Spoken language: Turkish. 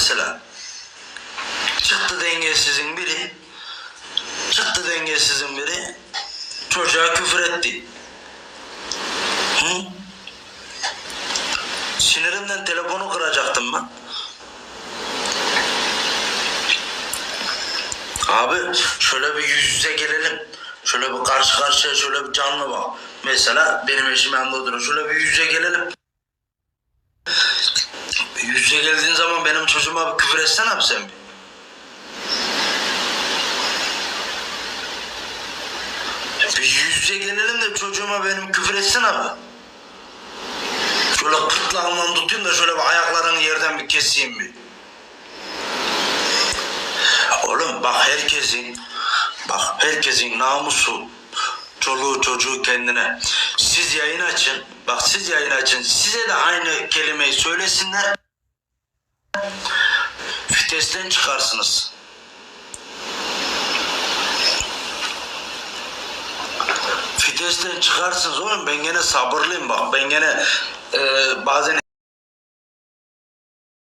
mesela. Çıktı dengesizin biri. Çıktı dengesizin biri. Çocuğa küfür etti. Hı? Sinirimden telefonu kıracaktım ben. Abi şöyle bir yüz yüze gelelim. Şöyle bir karşı karşıya şöyle bir canlı bak. Mesela benim eşim yanında duruyor. Şöyle bir yüz yüze gelelim. Geldiğin zaman benim çocuğuma bir küfür etsene abi sen bir. Bir yüz gelelim de çocuğuma benim küfür etsin abi. Şöyle kırtlağımdan tutayım da şöyle bir ayaklarını yerden bir keseyim bir. Oğlum bak herkesin bak herkesin namusu çoluğu çocuğu kendine. Siz yayın açın. Bak siz yayın açın. Size de aynı kelimeyi söylesinler. Vitesten çıkarsınız. Vitesten çıkarsınız oğlum ben gene sabırlıyım bak ben gene e, bazen